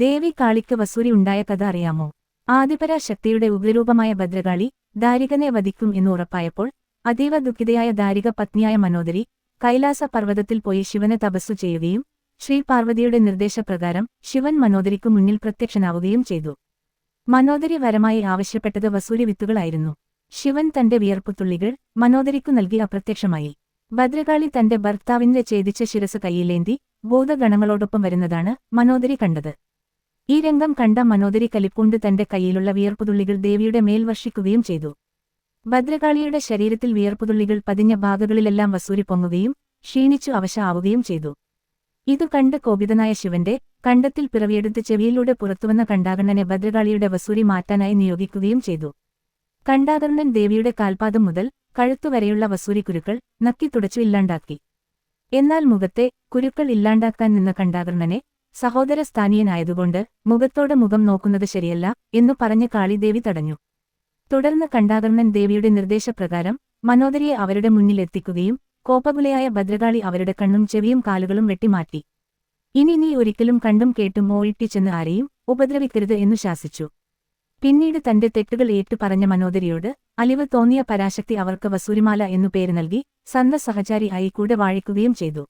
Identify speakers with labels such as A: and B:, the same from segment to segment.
A: ദേവി കാളിക്ക് വസൂരി ഉണ്ടായ കഥ അറിയാമോ? ആദിപരാശക്തിയുടെ ഉഗ്രരൂപമായ ഭദ്രകാളി ദാരികനെ വധിക്കും എന്ന് ഉറപ്പായപ്പോൾ അതീവ ദുഃഖിതയായ ദാരിക പത്നിയായ മനോദരി കൈലാസ പർവതത്തിൽ പോയി ശിവനെ തപസ്സു ചെയ്യുകയും ശ്രീ പാർവതിയുടെ നിർദ്ദേശപ്രകാരം ശിവൻ മനോദരിക്കു മുന്നിൽ പ്രത്യക്ഷനാവുകയും ചെയ്തു. മനോദരി വരമായി ആവശ്യപ്പെട്ടത് വസൂരി വിത്തുകളായിരുന്നു. ശിവൻ തന്റെ വിയർപ്പുത്തുള്ളികൾ മനോദരിക്കു നൽകി അപ്രത്യക്ഷമായി. ഭദ്രകാളി തന്റെ ഭർത്താവിന്റെ ഛേദിച്ച ശിരസ് കൈയിലേന്തി ഭൂതഗണങ്ങളോടൊപ്പം വരുന്നതാണ് മനോദരി കണ്ടത്. ഈ രംഗം കണ്ട മനോദരി കലിപ്പുണ്ട് തന്റെ കയ്യിലുള്ള വിയർപ്പുതുള്ളികൾ ദേവിയുടെ മേൽ വർഷിക്കുകയും ചെയ്തു. ഭദ്രകാളിയുടെ ശരീരത്തിൽ വിയർപ്പുതുള്ളികൾ പതിഞ്ഞ ഭാഗങ്ങളിലെല്ലാം വസൂരി പൊങ്ങുകയും ക്ഷീണിച്ചു അവശ ആവുകയും ചെയ്തു. ഇതു കണ്ട് കോപിതനായ ശിവന്റെ കണ്ടത്തിൽ പിറവിയെടുത്ത് ചെവിയിലൂടെ പുറത്തുവന്ന കണ്ടാകണ്ണനെ ഭദ്രകാളിയുടെ വസൂരി മാറ്റാനായി നിയോഗിക്കുകയും ചെയ്തു. കണ്ടാകർണൻ ദേവിയുടെ കാൽപാദം മുതൽ കഴുത്തുവരെയുള്ള വസൂരി കുരുക്കൾ നക്കി തുടച്ചു ഇല്ലാണ്ടാക്കി. എന്നാൽ മുഖത്തെ കുരുക്കൾ ഇല്ലാണ്ടാക്കാൻ നിന്ന കണ്ടാകർണനെ സഹോദര സ്ഥാനീയനായതുകൊണ്ട് മുഖത്തോട് മുഖം നോക്കുന്നത് ശരിയല്ല എന്നു പറഞ്ഞ് കാളിദേവി തടഞ്ഞു. തുടർന്ന് കണ്ടാകർണൻ ദേവിയുടെ നിർദ്ദേശപ്രകാരം മനോദരിയെ അവരുടെ മുന്നിലെത്തിക്കുകയും കോപ്പകുലയായ ഭദ്രകാളി അവരുടെ കണ്ണും ചെവിയും കാലുകളും വെട്ടിമാറ്റി. ഇനി നീ ഒരിക്കലും കണ്ടും കേട്ടും ഓയിട്ടിച്ചെന്ന് ആരെയും ഉപദ്രവിക്കരുത് എന്നു ശാസിച്ചു. പിന്നീട് തന്റെ തെറ്റുകൾ ഏറ്റു പറഞ്ഞ മനോദരിയോട് അലിവ് തോന്നിയ പരാശക്തി അവർക്ക് വസൂരിമാല എന്നു പേര് നൽകി സന്ത സഹചാരി ആയി കൂടെ വാഴിക്കുകയും ചെയ്തു.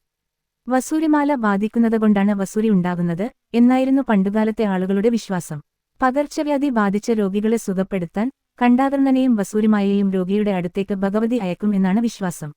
A: വസൂരിമാല ബാധിക്കുന്നതുകൊണ്ടാണ് വസൂരി ഉണ്ടാകുന്നത് എന്നായിരുന്നു പണ്ടുകാലത്തെ ആളുകളുടെ വിശ്വാസം. പകർച്ചവ്യാധി ബാധിച്ച രോഗികളെ സുഖപ്പെടുത്താൻ കണ്ടാകർണനെയും വസൂരിമായെയും രോഗിയുടെ അടുത്തേക്ക് ഭഗവതി അയക്കും എന്നാണ് വിശ്വാസം.